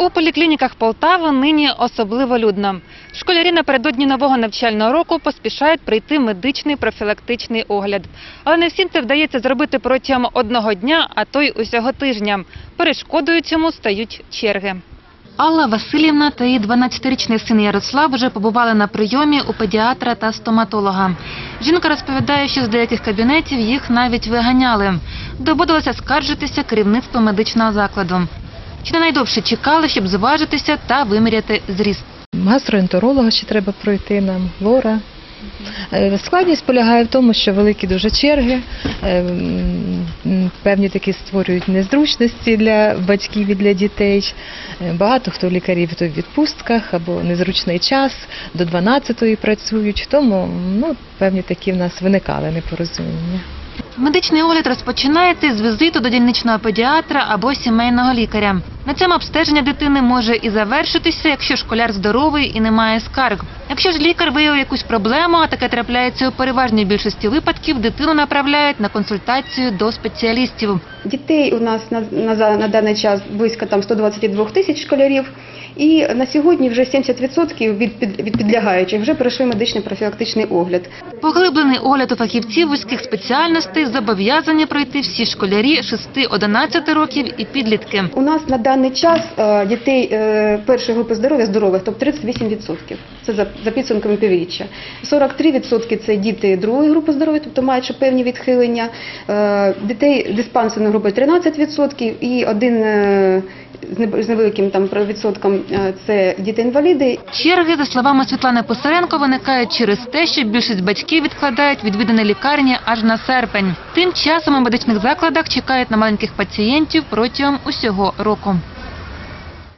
У поліклініках Полтави нині особливо людно. Школярі напередодні нового навчального року поспішають пройти медичний профілактичний огляд. Але не всім це вдається зробити протягом одного дня, а то й усього тижня. Перешкодою цьому стають черги. Алла Васильівна та її 12-річний син Ярослав вже побували на прийомі у педіатра та стоматолога. Жінка розповідає, що з деяких кабінетів їх навіть виганяли. Доводилося скаржитися керівництву медичного закладу. Чи не найдовше чекали, щоб зважитися та виміряти зріст? Гастроентеролога ще треба пройти нам, лора. Е, Складність полягає в тому, що великі дуже черги, е, певні такі створюють незручності для батьків і для дітей. Е, Багато хто лікарів то в відпустках або незручний час, до 12-ї працюють, тому ну, певні такі в нас виникали непорозуміння. Медичний огляд розпочинається з візиту до дільничного педіатра або сімейного лікаря. На цьому обстеження дитини може і завершитися, якщо школяр здоровий і не має скарг. Якщо ж лікар виявив якусь проблему, а таке трапляється у переважній більшості випадків, дитину направляють на консультацію до спеціалістів. Дітей у нас на, на, на даний час близько там 122 тисяч школярів. І на сьогодні вже 70% від, під, від підлягаючих вже пройшли медичний профілактичний огляд. Поглиблений огляд у фахівців вузьких спеціальностей зобов'язані пройти всі школярі 6-11 років і підлітки. У нас на даний час е, дітей е, першої групи здоров'я здорових, тобто 38%. Це за, підсумками півріччя. 43% це діти другої групи здоров'я, тобто маючи певні відхилення. Е, дітей диспансерної групи 13% і один з невеликим там відсотком це діти-інваліди. Черги, за словами Світлани Посеренко, виникають через те, що більшість батьків відкладають відвідини лікарні аж на серпень. Тим часом у медичних закладах чекають на маленьких пацієнтів протягом усього року.